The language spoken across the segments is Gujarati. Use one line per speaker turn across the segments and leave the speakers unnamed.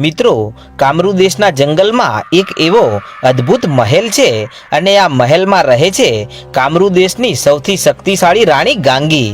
મિત્રો, કામરૂ દેશના જંગલમાં એક એવો અદ્ભુત મહેલ છે અને આ મહેલમાં રહે છે કામરૂ દેશની સૌથી શક્તિશાળી રાણી ગાંગી.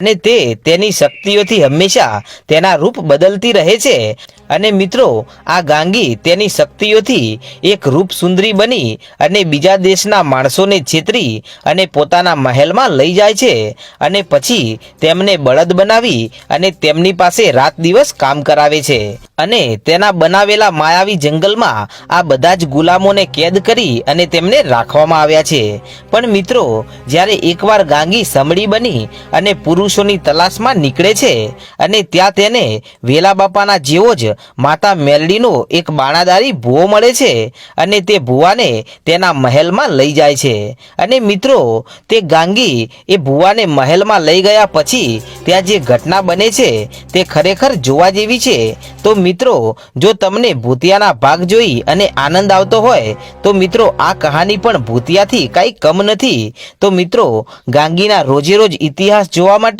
અને તે તેની શક્તિઓથી હંમેશા તેના રૂપ બદલતી રહે છે. અને મિત્રો, આ ગાંગી તેની શક્તિઓથી એક રૂપ સુંદરી બની અને બીજા દેશના માણસોને છેતરી અને પોતાના મહેલમાં લઈ જાય છે. અને પછી તેમને બળદ બનાવી અને તેમની પાસે રાત દિવસ કામ કરાવે છે. અને તેના બનાવેલા માયાવી જંગલમાં આ બધા જ ગુલામોને કેદ કરી અને તેમને રાખવામાં આવ્યા છે. પણ મિત્રો, જ્યારે એકવાર ગાંગી સમળી બની અને પુરુષોની તલાશમાં નીકળે છે અને ત્યાં તેને વેલા બાપાના જેવો જ માતા મેલડીનો એક બાણાદારી ભૂવો મળે છે અને તે ભૂવાને તેના મહેલમાં લઈ જાય છે. અને મિત્રો, તે ગાંગી એ ભૂવાને મહેલમાં લઈ ગયા પછી ત્યાં જે ઘટના બને છે તે ખરેખર જોવા જેવી છે. તો મિત્રો, જો તમને ભૂતિયાના ભાગ જોઈ અને આનંદ આવતો હોય, તો મિત્રો આ કહાની પણ ભૂતિયાથી કાંઈ કમ નથી. તો મિત્રો, ગાંગીના રોજે રોજ ઇતિહાસ જોવા માટે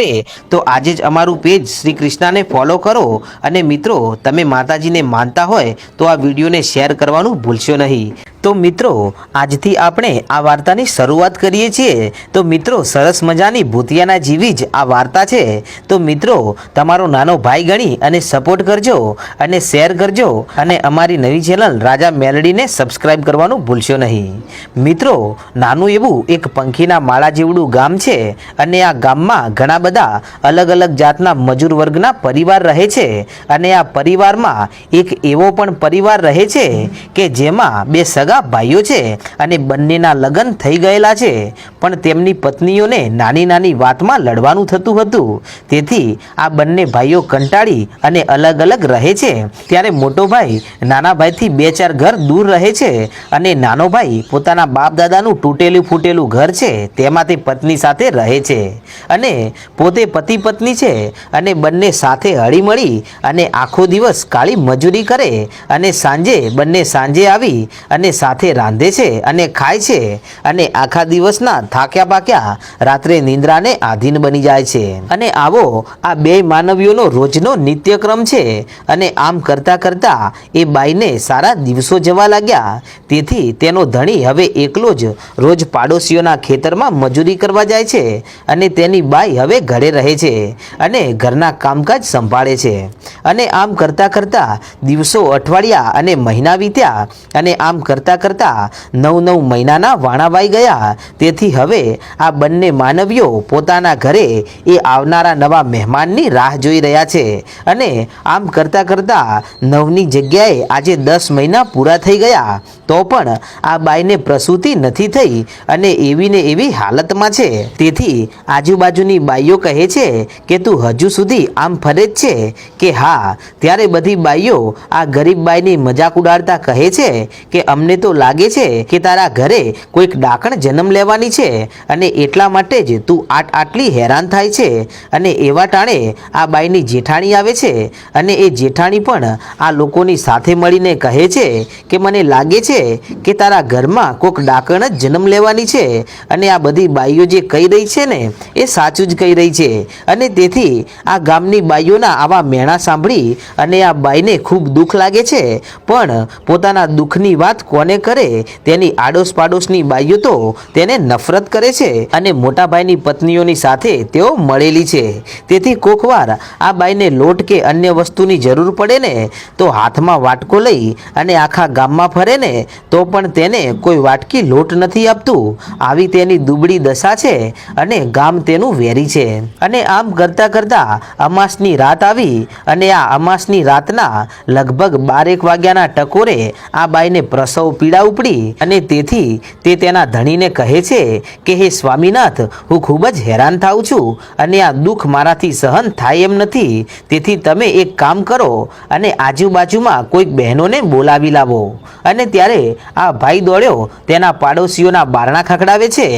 તો આજે જ અમારું પેજ શ્રી કૃષ્ણાને ફોલો કરો. અને મિત્રો, તમે માતાજીને માનતા હોય, તો આ વિડીયોને શેર કરવાનું ભૂલશો નહીં. તો મિત્રો, આજથી આપણે આ વાર્તાની શરૂઆત કરીએ છીએ. તો મિત્રો, સરસ મજાની ભૂતિયાના જેવી જ આ વાર્તા છે. તો મિત્રો, તમારો નાનો ભાઈ ગણી અને સપોર્ટ કરજો અને શેર કરજો અને અમારી નવી ચેનલ રાજા મેલડીને સબસ્ક્રાઇબ કરવાનું ભૂલશો નહીં. મિત્રો, નાનું એવું એક પંખીના માળા જેવડું ગામ છે અને આ ગામમાં ઘણા બધા અલગ અલગ જાતના મજૂર વર્ગના પરિવાર રહે છે અને આ પરિવારમાં એક એવો પણ પરિવાર રહે છે કે જેમાં બે સગા ભાઈઓ છે અને બંનેના લગ્ન થઈ ગયેલા છે. પણ તેમની પત્નીઓને નાની નાની વાતમાં લડવાનું થતું હતું. તેથી આ બંને ભાઈઓ કંટાળી અને અલગ અલગ રહે છે. ત્યારે મોટો ભાઈ નાના ભાઈથી બે ચાર ઘર દૂર રહે છે અને નાનો ભાઈ પોતાના બાપ દાદાનું તૂટેલું ફૂટેલું ઘર છે, તેમાં તે પત્ની સાથે રહે છે. અને પોતે પતિ પત્ની છે અને બંને સાથે હળીમળી અને આખો દિવસ કાળી મજૂરી કરે અને સાંજે બંને સાંજે આવી અને સાથે રાંધે છે અને ખાય છે અને આખા દિવસના થાક્યા પાક્યા રાત્રે નિંદ્રાને આધીન બની જાય છે. અને આવો આ બે માનવીઓનો રોજનો નિત્યક્રમ છે અને આમ કરતા કરતા એ બાઈને સારા દિવસો જવા લાગ્યા. તેથી તેનો ધણી હવે એકલો જ રોજ પાડોશીઓના ખેતરમાં મજૂરી કરવા જાય છે અને તેની બાઈ હવે ઘરે રહે છે અને ઘરના કામકાજ સંભાળે છે. અને આમ કરતા કરતા દિવસો અઠવાડિયા અને મહિના વીત્યા અને આમ કરતા કરતા નવ નવ મહિનાના વાણાવાઈ ગયા. તેથી હવે આ બંને માનવીઓ પોતાના ઘરે એ આવનારા નવા મહેમાનની રાહ જોઈ રહ્યા છે. અને આમ કરતાં કરતાં નવની જગ્યાએ આજે દસ મહિના પૂરા થઈ ગયા. તો પણ આ બાઈને પ્રસૂતિ નથી થઈ અને એવી ને એવી હાલતમાં છે. તેથી આજુબાજુની બાઈઓ કહે છે કે તું હજુ સુધી આમ ફરે જ છે કે હા, ત્યારે બધી બાઈઓ આ ગરીબ બાઈની મજાક ઉડાડતા કહે છે કે અમને તો લાગે છે કે તારા ઘરે કોઈક ડાકણ જન્મ લેવાની છે અને એટલા માટે જ તું આટ આટલી હેરાન થાય છે અને એવા ટાણે આ બાઈની જેઠાણી આવે છે અને એ જેઠાણી પણ આ લોકોની સાથે મળીને કહે છે કે મને લાગે છે કે તારા ઘરમાં કોઈક ડાકણ જ જન્મ લેવાની છે અને આ બધી બાઈઓ જે કહી રહી છે ને, એ સાચું જ કહી રહી છે. અને તેથી આ ગામની બાઈઓના આવા મેણા સાંભળી અને આ બાઈને ખૂબ દુઃખ લાગે છે. પણ પોતાના દુઃખની વાત કોને કરે તેની આડોશ પાડોશની બાઈઓ તો તેને નફરત કરે છે અને મોટા ભાઈની પત્નીઓની સાથે તેઓ મળેલી છે. તેથી કોકવાર આ બાઈને લોટ કે અન્ય વસ્તુની જરૂર પડે ને, તો હાથમાં વાટકો લઈ અને આખા ગામમાં ફરે ને તો પણ તેને કોઈ વાટકી લોટ નથી આપતું. આવી તેની દુબળી દશા છે અને ગામ તેનું વેરી છે. અને આમ કરતાં કરતાં અમાસની રાત આવી અને આ અમાસની રાતના લગભગ બારેક વાગ્યાના ટકોરે આ બાઈને પ્રસવ પીડા ઉપડી અને તેથી તે તેના ધણીને કહે છે કે, હે સ્વામીનાથ, હું ખૂબ જ હેરાન થાઉં છું અને આ દુઃખ મારાથી સહન થાય એમ નથી. તેથી તમે એક કામ કરો અને આજુબાજુમાં કોઈક બહેનોને બોલાવી લાવો. અને ત્યારે આ ભાઈ દોડ્યો તેના પાડોશીઓના બારણા ખખડાવે છે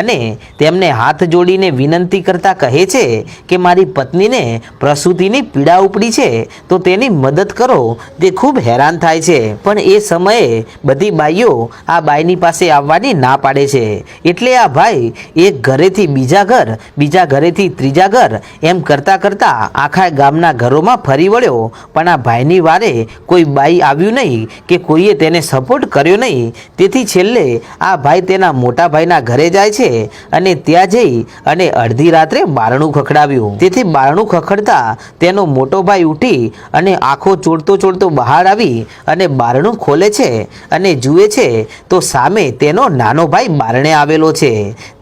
અને તેમને હાથ જોડીને વિનંતી કરતા કહે છે કે મારી પત્નીને પ્રસૂતિની પીડા ઉપડી છે, તો તેની મદદ કરો. તે ખૂબ હેરાન થાય છે. પણ એ સમયે બધી બાઈઓ આ બાઈની પાસે આવવાની ના પાડે છે. એટલે આ ભાઈ એક ઘરેથી બીજા ઘર, બીજા ઘરેથી ત્રીજા ઘર એમ કરતાં કરતાં આખા ગામના ઘરોમાં ફરી વળ્યો. પણ આ ભાઈની વારે કોઈ બાઈ આવ્યું નહીં કે કોઈએ તેને સપોર્ટ કર્યો નહીં. તેથી છેલ્લે આ ભાઈ તેના મોટા ભાઈના ઘરે જાય છે અને ત્યાં જઈ અને અડધી રાત્રે બારણું ખખડાવ્યું. તેથી બારણું ખખડતા તેનો મોટો ભાઈ ઉઠી અને આંખો ચોડતો ચોડતો બહાર આવી અને બારણું ખોલે છે અને જુએ છે તો સામે તેનો નાનો ભાઈ બારણે આવેલો છે.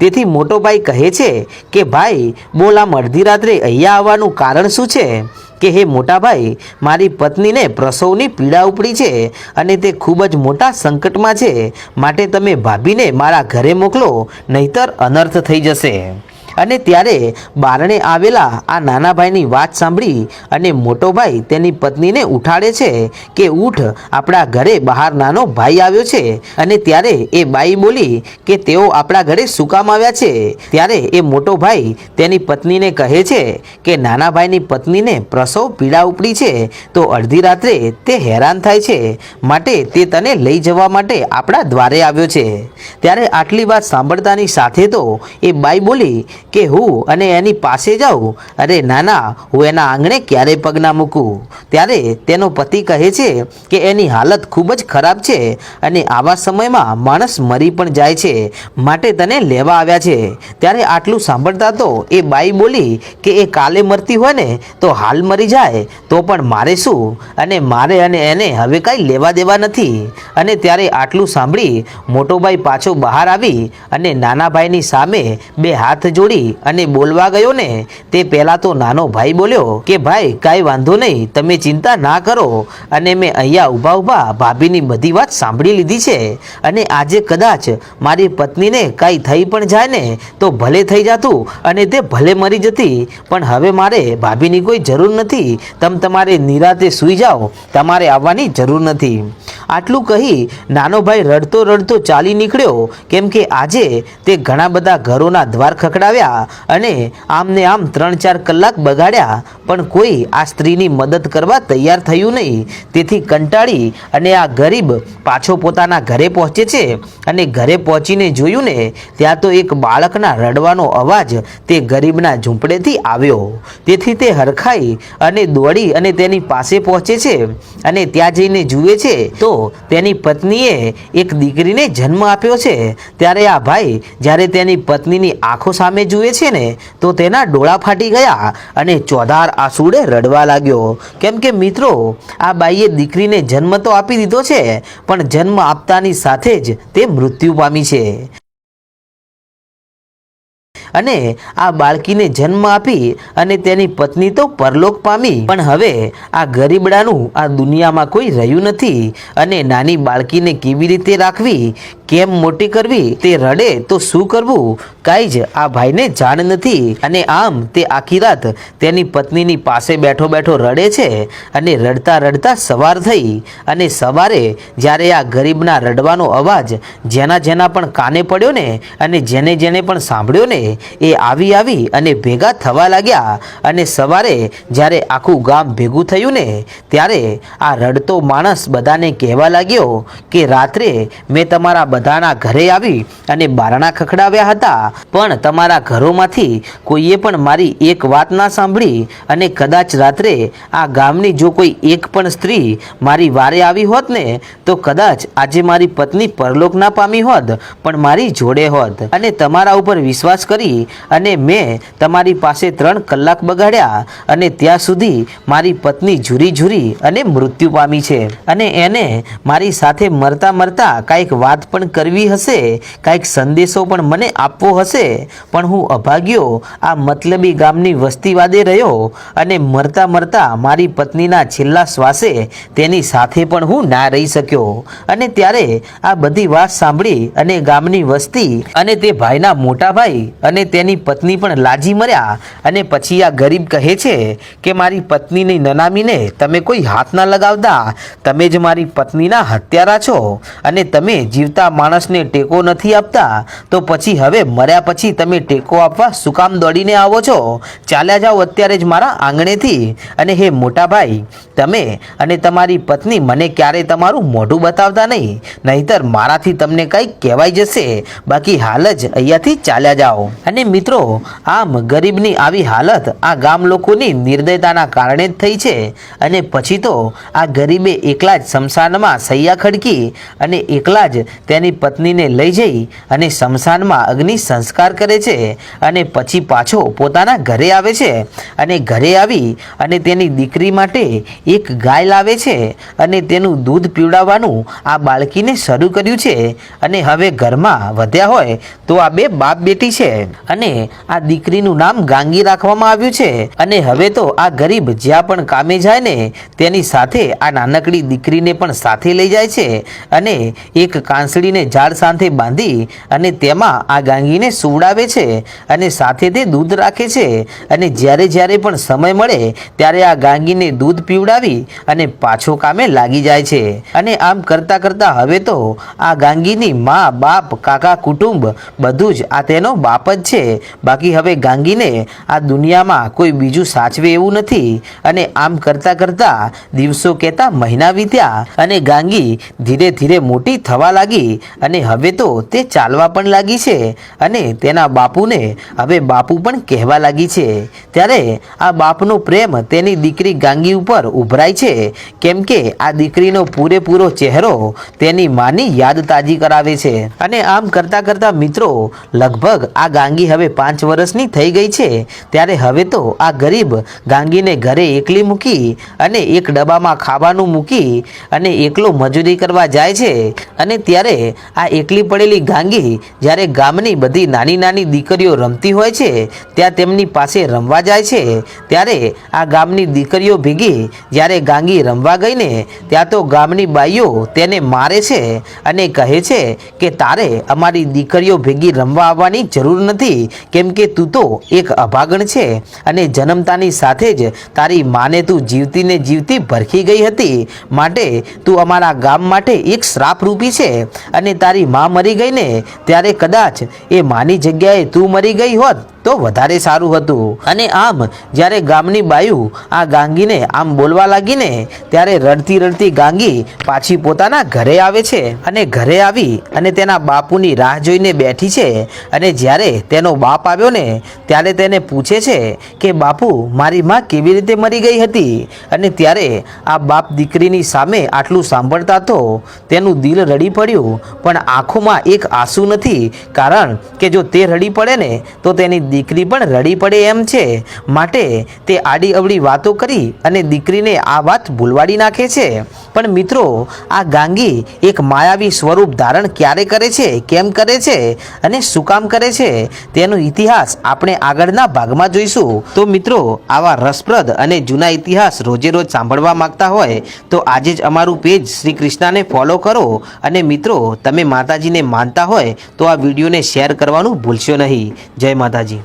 તેથી મોટો ભાઈ કહે છે કે, ભાઈ, બોલ આમ અડધી રાત્રે અહીંયા આવવાનું કારણ શું છે? કે હે મોટા ભાઈ મારી પત્નીને પ્રસવની પીડા ઉપડી છે અને તે ખૂબ જ મોટા સંકટમાં છે. માટે તમે ભાભીને મારા ઘરે મોકલો, નહીતર અનર્થ થઈ જશે. અને ત્યારે બારણે આવેલા આ નાના ભાઈની વાત સાંભળી અને મોટો ભાઈ તેની પત્નીને ઉઠાડે છે કે ઉઠ, આપણા ઘરે બહાર નાનો ભાઈ આવ્યો છે. અને ત્યારે એ બાઈ બોલી કે તેઓ આપણા ઘરે શું કામ આવ્યા છે? ત્યારે એ મોટો ભાઈ તેની પત્નીને કહે છે કે નાના ભાઈની પત્નીને પ્રસવ પીડા ઉપડી છે, તો અડધી રાત્રે તે હેરાન થાય છે. માટે તે તને લઈ જવા માટે આપણા દ્વારે આવ્યો છે. ત્યારે આટલી વાત સાંભળતાની સાથે તો એ બાઈ બોલી કે હું અને એની પાસે જાઉં? અરે નાના, હું એના આંગણે ક્યારેય પગ ના મૂકું. ત્યારે તેનો પતિ કહે છે કે એની હાલત ખૂબ જ ખરાબ છે અને આવા સમયમાં માણસ મરી પણ જાય છે, માટે તને લેવા આવ્યા છે. ત્યારે આટલું સાંભળતા તો એ બાઈ બોલી કે એ કાલે મરતી હોય ને, તો હાલ મરી જાય, તો પણ મારે શું? અને મારે અને એને હવે કાંઈ લેવા દેવા નથી. અને ત્યારે આટલું સાંભળી મોટો ભાઈ પાછો બહાર આવી અને નાના ભાઈની સામે બે હાથ જોડી અને બોલવા ગયો ને, તે પહેલાં તો નાનો ભાઈ બોલ્યો કે, ભાઈ, કાંઈ વાંધો નહીં, તમે ચિંતા ના કરો. અને મેં અહીંયા ઊભા ઊભા ભાભીની બધી વાત સાંભળી લીધી છે. અને આજે કદાચ મારી પત્નીને કાંઈ થઈ પણ જાય ને, તો ભલે થઈ જતું અને તે ભલે મરી જતી. પણ હવે મારે ભાભીની કોઈ જરૂર નથી. તમ તમારે નિરાતે સૂઈ જાઓ. તમારે આવવાની જરૂર નથી. આટલું કહી નાનો ભાઈ રડતો રડતો ચાલી નીકળ્યો. કેમ કે આજે તે ઘણા બધા ઘરોના દ્વાર ખખડાવ્યા. અને આમને આમ ત્રણ ચાર કલાક બગાડ્યા, પણ કોઈ આ સ્ત્રીની મદદ કરવા તૈયાર થયું નહીં. તેથી કંટાળી અને આ ગરીબ પાછો પોતાના ઘરે પહોંચે છે. અને ઘરે પહોંચીને જોયું ને, ત્યાં તો એક બાળકના રડવાનો અવાજ તે ગરીબના ઝૂંપડેથી આવ્યો. તેથી તે હરખાઈ અને દોડી અને તેની પાસે પહોંચે છે. અને ત્યાં જઈને જુએ છે, તો તેની પત્નીએ એક દીકરીને જન્મ આપ્યો છે. ત્યારે આ ભાઈ જ્યારે તેની પત્નીની આંખો સામે જુએ છે ને, તો તેના ડોળા ફાટી ગયા અને ચોધાર આંસુડે રડવા લાગ્યો. કેમ કે મિત્રો, આ બાઈએ દીકરીને જન્મ તો આપી દીધો છે, પણ જન્મ આપતાની સાથે જ તે મૃત્યુ પામી છે. અને આ બાળકીને જન્મ આપી અને તેની પત્ની તો પરલોક પામી. પણ હવે આ ગરીબડાનું આ દુનિયામાં કોઈ રહ્યું નથી અને નાની બાળકીને કેવી રીતે રાખવી? કેમ મોટી કરવી તે રડે તો શું કરવું? કાંઈ જ આ ભાઈને જાણ નથી. અને આમ તે આખી રાત તેની પત્નીની પાસે બેઠો બેઠો રડે છે અને રડતા રડતા સવાર થઈ. અને સવારે જ્યારે આ ગરીબના રડવાનો અવાજ જેના જેના પણ કાને પડ્યો ને અને જેને જેને પણ સાંભળ્યો ને, એ આવી આવી અને ભેગા થવા લાગ્યા. અને સવારે જ્યારે આખું ગામ ભેગું થયું ને, ત્યારે આ રડતો માણસ બધાને કહેવા લાગ્યો કે, રાત્રે મેં તમારા બધાના ઘરે આવી અને બારણા ખખડાવ્યા હતા. પણ તમારા ઘરોમાંથી કોઈએ પણ મારી એક વાત ના સાંભળી અને કદાચ રાત્રે આ ગામની જો કોઈ એક પણ સ્ત્રી મારી વારે આવી હોત ને, તો કદાચ આજે મારી પત્ની પરલોક ના પામી હોત, પણ મારી જોડે હોત. અને તમારા ઉપર વિશ્વાસ કરી અને મેં તમારી પાસે ત્રણ કલાક બગાડ્યા અને ત્યાં સુધી મારી પત્ની ઝૂરી ઝૂરી અને મૃત્યુ પામી છે. અને એને મારી સાથે મરતા મરતા કાંઈક વાત પણ કરવી હશે? કાંઈક સંદેશો પણ મને આપવો હશે? પણ હું અભાગ્યો આ મતલબી ગામની વસ્તીવાદે રહ્યો અને મરતા મરતા મારી પત્નીના છેલ્લા શ્વાસે તેની સાથે પણ હું ના રહી શક્યો. અને ત્યારે આ બધી વાત સાંભળી અને ગામની વસ્તી અને તે ભાઈના મોટા ભાઈ અને તેની પત્ની પણ લાજી મર્યા. અને પછી આ ગરીબ કહે છે કે મારી પત્નીની નનામીને તમે કોઈ હાથ ના લગાવતા. તમે જ મારી પત્નીના હત્યારા છો અને તમે જીવતા માણસને ટેકો નથી આપતા, તો પછી હવે મર્યા પછી તમે ટેકો આપવા શું કામ દોડીને આવો છો? ચાલ્યા જાઓ અત્યારે જ મારા આંગણેથી. અને હે મોટા ભાઈ તમે અને તમારી પત્ની મને ક્યારેય તમારું મોઢું બતાવતા નહીં? નહીતર મારાથી તમને કંઈક કહેવાઈ જશે. બાકી હાલ જ અહીંયાથી ચાલ્યા જાઓ. અને મિત્રો, આમ ગરીબની આવી હાલત આ ગામ લોકોની નિર્દયતાના કારણે જ થઈ છે. અને પછી તો આ ગરીબે એકલા જ શમશાનમાં સૈયા ખડકી અને એકલા જ તેની પત્નીને લઈ જઈ અને શમશાનમાં અગ્નિ સંસ્કાર કરે છે અને પછી પાછો પોતાના ઘરે આવે છે અને ઘરે આવી અને તેની દીકરી માટે એક ગાય લાવે છે અને તેનું દૂધ પીવડાવવાનું આ બાળકીને શરૂ કર્યું છે અને હવે ઘરમાં વધ્યા હોય તો આ બે બાપ બેટી છે. અને આ દીકરીનું નામ ગાંગી રાખવામાં આવ્યું છે અને હવે તો આ ગરીબ જ્યાં પણ કામે જાય ને તેની સાથે આ નાનકડી દીકરીને પણ સાથે લઈ જાય છે અને એક કાંસળીને ઝાડ સાથે બાંધી અને તેમાં આ ગાંગીને સુવડાવે છે અને સાથે તે દૂધ રાખે છે. અને જ્યારે જ્યારે પણ સમય મળે, ત્યારે આ ગાંગીને દૂધ પીવડાવી અને પાછો કામે લાગી જાય છે. અને આમ કરતાં કરતાં હવે તો આ ગાંગીની મા, બાપ, કાકા, કુટુંબ બધું જ આ તેનો બાપ જ છે. બાકી હવે ગાંગીને આ દુનિયામાં કોઈ બીજું સાચવે એવું નથી. અને આમ કરતાં કરતાં દિવસો કહેતા મહિના વીત્યા અને ગાંગી ધીરે ધીરે મોટી થવા લાગી. અને હવે તો તે ચાલવા પણ લાગી છે અને તેના બાપુને હવે બાપુ પણ કહેવા લાગી છે. ત્યારે આ બાપનો પ્રેમ તેની દીકરી ગાંગી ઉપર ઉભરાય છે. કેમ કે આ દીકરીનો પૂરેપૂરો ચહેરો તેની માની યાદ તાજી કરાવે છે. અને આમ કરતાં કરતાં મિત્રો, લગભગ આ ગાંગી હવે પાંચ વર્ષની થઈ ગઈ છે. ત્યારે હવે તો આ ગરીબ ગાંગીને ઘરે એકલી મૂકી અને એક ડબ્બામાં ખાવાનું મૂકી અને એકલો મજૂરી કરવા જાય છે. અને ત્યારે આ એકલી પડેલી ગાંગી જ્યારે ગામની બધી નાની નાની દીકરીઓ રમતી હોય છે, ત્યાં તેમની પાસે રમવા જાય છે. ત્યારે આ ગામની દીકરીઓ ભેગી જ્યારે ગાંગી રમવા ગઈને, ત્યાં તો ગામની બાઈઓ તેને મારે છે અને કહે છે કે તારે અમારી દીકરીઓ ભેગી રમવા આવવાની જરૂર નથી, કેમ કે તું તો એક અભાગણ છે અને જન્મતાની સાથે જ તારી માને તું જીવતીને જીવતી ભરખી ગઈ હતી. માટે તું અમારા ગામ માટે એક શ્રાપરૂપી છે અને તારી માં મરી ગઈ ને, ત્યારે કદાચ એ માની જગ્યાએ તું મરી ગઈ હોત. તો વધારે સારું હતું. અને આમ, જ્યારે ગામની બાયુ આ ગાંગીને આમ બોલવા લાગીને, ત્યારે રડતી રડતી ગાંગી પાછી પોતાના ઘરે આવે છે અને ઘરે આવી અને તેના બાપુની રાહ જોઈને બેઠી છે. અને જ્યારે તેનો બાપ આવ્યો ને, ત્યારે તેને પૂછે છે કે, બાપુ, મારી માં કેવી રીતે મરી ગઈ હતી? અને ત્યારે આ બાપ દીકરીની સામે આટલું સાંભળતા તો તેનું દિલ રડી પડ્યું. પણ આંખોમાં એક આંસુ નથી, કારણ કે જો તે રડી પડે ને, તો તેની દીકરી પણ રડી પડે એમ છે. માટે તે આડી અવળી વાતો કરી અને દીકરીને આ વાત ભૂલવાડી નાખે છે. પણ મિત્રો, આ ગાંગી એક માયાવી સ્વરૂપ ધારણ ક્યારે કરે છે, કેમ કરે છે અને શું કામ કરે છે, તેનો ઇતિહાસ આપણે આગળના ભાગમાં જોઈશું. તો મિત્રો, આવા રસપ્રદ અને જૂના ઇતિહાસ રોજે રોજ સાંભળવા માંગતા હોય, તો આજે જ અમારું પેજ શ્રી કૃષ્ણાને ફોલો કરો અને મિત્રો, તમે માતાજીને માનતા હોય, તો આ વિડીયોને શેર કરવાનું ભૂલશો નહીં. જય માતાજી.